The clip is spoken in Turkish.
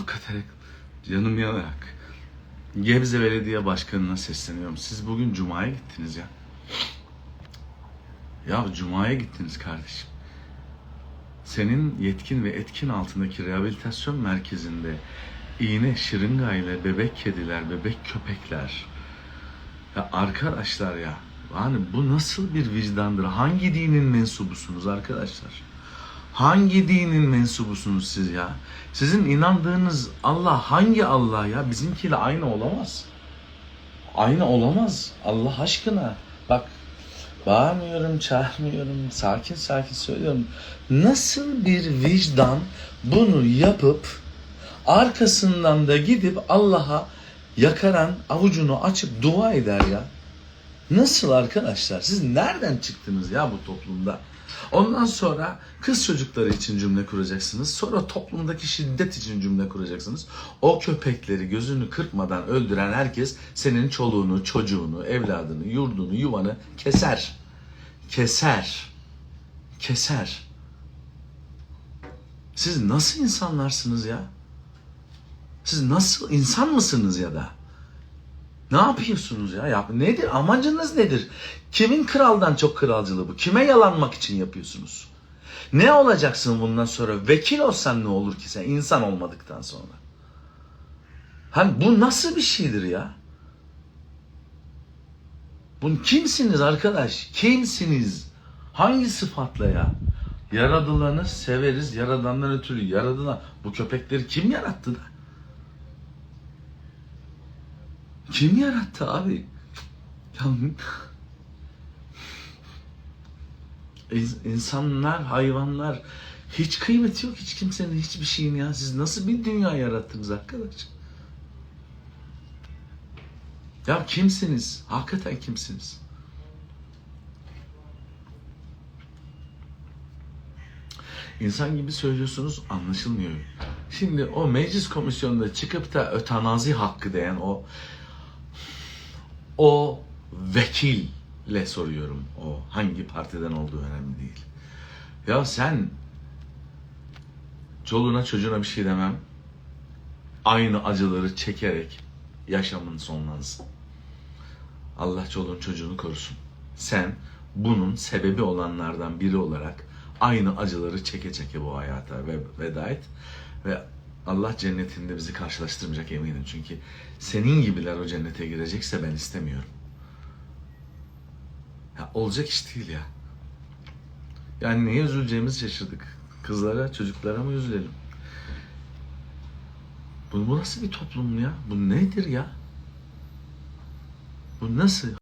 Hakikaten canım yanarak. Gebze Belediye Başkanı'na sesleniyorum. Siz bugün Cuma'ya gittiniz ya. Ya Cuma'ya gittiniz kardeşim. Senin yetkin ve etkin altındaki rehabilitasyon merkezinde iğne, şırınga ile bebek kediler, bebek köpekler. Ya arkadaşlar ya. Yani bu nasıl bir vicdandır? Hangi dinin mensubusunuz arkadaşlar? Hangi dinin mensubusunuz siz ya? Sizin inandığınız Allah hangi Allah ya? Bizimkiyle aynı olamaz. Aynı olamaz. Allah aşkına. Bak bağırmıyorum, çağırmıyorum. Sakin sakin söylüyorum. Nasıl bir vicdan bunu yapıp arkasından da gidip Allah'a yakaran avucunu açıp dua eder ya? Nasıl arkadaşlar? Siz nereden çıktınız ya bu toplumda? Ondan sonra kız çocukları için cümle kuracaksınız. Sonra toplumdaki şiddet için cümle kuracaksınız. O köpekleri gözünü kırpmadan öldüren herkes senin çoluğunu, çocuğunu, evladını, yurdunu, yuvanı keser. Keser. Keser. Siz nasıl insanlarsınız ya? Siz nasıl insan mısınız ya da? Ne yapıyorsunuz ya? Yap nedir? Amacınız nedir? Kimin kraldan çok kralcılığı bu? Kime yalanmak için yapıyorsunuz? Ne olacaksın bundan sonra? Vekil olsan ne olur ki sen insan olmadıktan sonra? Hani bu nasıl bir şeydir ya? Bunu kimsiniz arkadaş? Kimsiniz? Hangi sıfatla ya? Yaradılanı severiz, yaradandan ötürü yaradılan. Bu köpekleri kim yarattı da? Kim yarattı abi? Ya İns- insanlar, hayvanlar hiç kıymeti yok hiç kimsenin hiçbir şeyin ya. Siz nasıl bir dünya yarattınız arkadaş? Ya kimsiniz? Hakikaten kimsiniz? İnsan gibi söylüyorsunuz anlaşılmıyor. Şimdi o meclis komisyonunda çıkıp da ötenazi hakkı diyen o o vekille soruyorum. O hangi partiden olduğu önemli değil. Ya sen çoluğuna çocuğuna bir şey demem. Aynı acıları çekerek yaşamın sonlansın. Allah çoluğun çocuğunu korusun. Sen bunun sebebi olanlardan biri olarak aynı acıları çeke çeke bu hayata ve veda et. Ve Allah cennetinde bizi karşılaştırmayacak eminim. Çünkü senin gibiler o cennete girecekse ben istemiyorum. Ya olacak iş değil ya. Yani neye üzüleceğimizi şaşırdık. Kızlara, çocuklara mı üzülelim? Bu, bu nasıl bir toplum ya? Bu nedir ya? Bu nasıl?